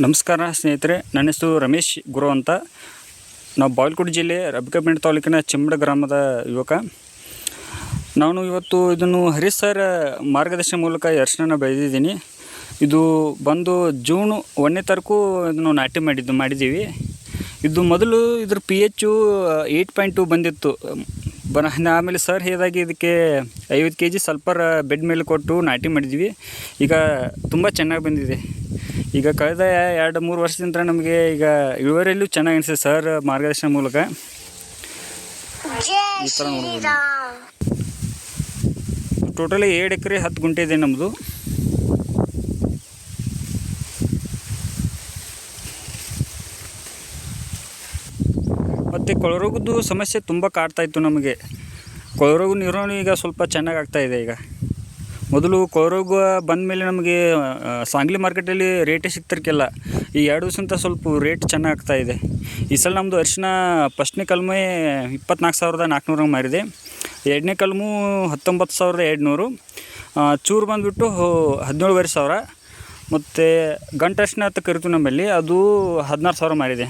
ನಮಸ್ಕಾರ ಸ್ನೇಹಿತರೆ, ನನ್ನ ಹೆಸರು ರಮೇಶ್ ಗುರು ಅಂತ. ನಾವು ಬಾಗಲಕೋಟೆ ಜಿಲ್ಲೆ ರಬಕಪೇಟೆ ತಾಲೂಕಿನ ಚಿಮ್ಮಡ ಗ್ರಾಮದ ಯುವಕ. ನಾನು ಇವತ್ತು ಇದನ್ನು ಹರೀಶ್ ಸರ್ ಮಾರ್ಗದರ್ಶನ ಮೂಲಕ ಅರ್ಶನ ಬೆಳೆದಿದ್ದೀನಿ ಇದು ಬಂದು ಜೂನು ಒಂದನೇ ತಾರೀಕು ಇದನ್ನು ನಾಟಿ ಮಾಡಿದ್ದು, ಮಾಡಿದ್ದೀವಿ. ಇದು ಮೊದಲು ಇದ್ರ P H eight point two ಬಂದಿತ್ತು. ಬನ ಆಮೇಲೆ ಸರ್ ಹೇಳಿದಾಗೆ ಇದಕ್ಕೆ ಐವತ್ತು ಕೆ ಜಿ ಸಲ್ಫರ್ ಬೆಡ್ ಮೇಲೆ ಕೊಟ್ಟು ನಾಟಿ ಮಾಡಿದ್ವಿ. ಈಗ ತುಂಬ ಚೆನ್ನಾಗಿ ಬಂದಿದೆ. ಈಗ ಕಳೆದ ಎರಡು ಮೂರು ವರ್ಷದಿಂದ ನಮಗೆ ಈಗ ಇಳುವರಿಯಲ್ಲೂ ಚೆನ್ನಾಗಿ ಅನಿಸಿದೆ ಸರ್ ಮಾರ್ಗದರ್ಶನ ಮೂಲಕ. ಈ ಥರ ನೋಡ್ಬೋದು. ಟೋಟಲಿ ಎರಡು ಎಕರೆ ಹತ್ತು ಗುಂಟೆ ಇದೆ ನಮ್ಮದು ಮತ್ತು ಕೊಳರೋಗದ್ದು ಸಮಸ್ಯೆ ತುಂಬ ಕಾಡ್ತಾ ಇತ್ತು ನಮಗೆ. ಕೊಳರೋಗ ನಿರ್ವಹಣೆ ಈಗ ಸ್ವಲ್ಪ ಚೆನ್ನಾಗಿ ಆಗ್ತಾ ಇದೆ ಈಗ. ಮೊದಲು ಕೊಳರೋಗ ಬಂದ ಮೇಲೆ ನಮಗೆ ಸಾಂಗ್ಲಿ ಮಾರ್ಕೆಟಲ್ಲಿ ರೇಟೇ ಸಿಗ್ತಿರ್ಕಿಲ್ಲ. ಈ ಎರಡು ದಿವಸಂತ ಸ್ವಲ್ಪ ರೇಟ್ ಚೆನ್ನಾಗಿ ಆಗ್ತಾ ಇದೆ. ಈ ಸಲ ನಮ್ಮದು ಅರಿಶಿನ ಫಸ್ಟ್ನೇ ಕಲ್ಮೆ ಇಪ್ಪತ್ನಾಲ್ಕು ಸಾವಿರದ ನಾಲ್ಕುನೂರ ಮಾರಿದೆ. ಎರಡನೇ ಕಲ್ಮು ಹತ್ತೊಂಬತ್ತು ಸಾವಿರದ ಎರಡುನೂರು. ಚೂರು ಬಂದುಬಿಟ್ಟು ಹದಿನೇಳುವರೆ ಸಾವಿರ. ಮತ್ತು ಗಂಟು ಅಂತ ಕರಿತು ನಮ್ಮಲ್ಲಿ, ಅದು ಹದಿನಾರು ಸಾವಿರ ಮಾರಿದೆ.